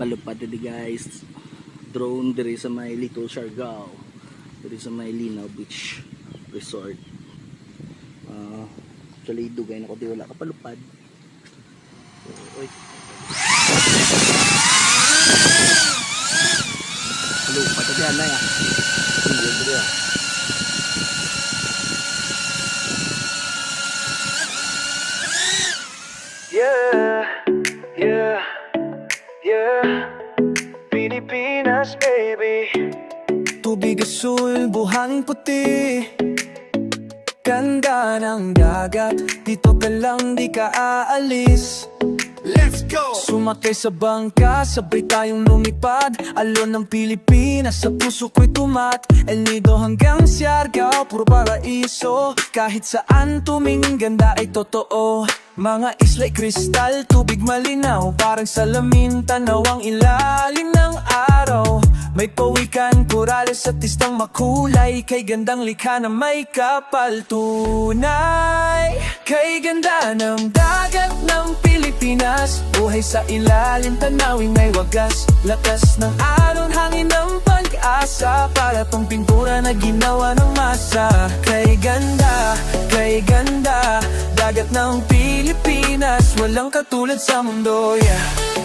palupad dito guys. Drone diri sa may Little Siargao. Diri sa may Linaw Beach Resort. Uh, sa lido gay nako di wala ka palupad. Oy. Palupad na dyan na ya diri ah. Yeah, yeah, yeah. Pilipinas, baby. Tubig asul, buhangin puti. Ganda ng dagat, dito ka lang di ka aalis. Let's go! Sumakay sa bangka, sabay tayong lumipad Alon ng Pilipinas, sa puso ko'y tumat El Nido hanggang Siargao, puro paraiso Kahit saan tumingin, ganda ay totoo Mga isla'y kristal, tubig malinaw Parang salamin, tanaw ang ilalim ng araw. May pawikan, kurales at istang makulay Kay gandang likha na may kapal tunay. Kay ganda ng dagat ng Pilipinas Buhay sa ilalim, tanawin may wagas. Lakas ng alon, hangin ng pag-asa Para tong pintura na ginawa ng masa. Kay ganda, kay ganda Dagat ng Pilipinas Walang katulad sa mundo, Yeah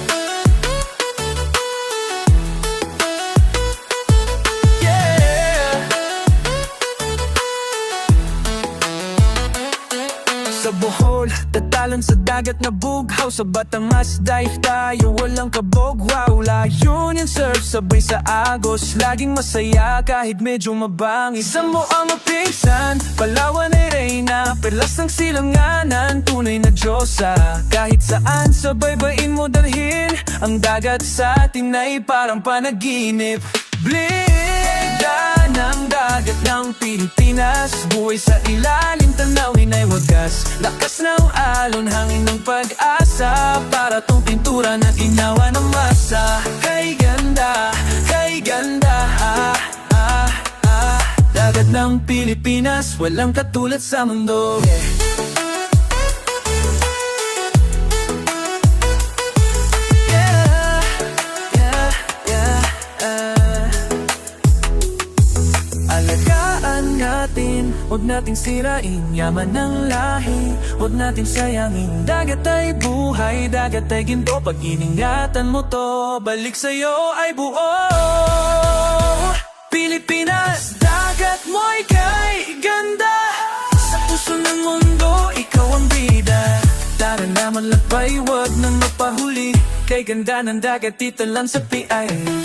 Sa Bohol, tatalan sa dagat na bughaw Sa Batangas, dive tayo, walang kabog. Wow, layon yung surf, sabay sa agos Laging masaya kahit medyo mabangis. Sa mo ang mapinsan, Palawan ay reyna Perlas ng silanganan, tunay na Diyosa. Kahit saan, sa baybayin mo dalhin Ang dagat sa atin ay parang panaginip. Ng Pilipinas Buhay sa ilalim, tanawin ay wagas Lakas ng alon, hangin ng pag-asa Para tong pintura na ginawa ng masa Kay ganda, kay ganda ah, ah, ah. Dagat ng Pilipinas, walang katulad sa mundo yeah. Alagaan natin, huwag nating sirain Yaman ng lahi, huwag nating sayangin Dagat ay buhay, dagat ay ginto Pag iningatan mo to, balik sa'yo ay buo. Pilipinas, dagat mo'y kay ganda. Sa puso ng mundo, ikaw ang bida. Tara naman lakbay, huwag nang mapahuli. Kay ganda ng dagat, dito lang sa PI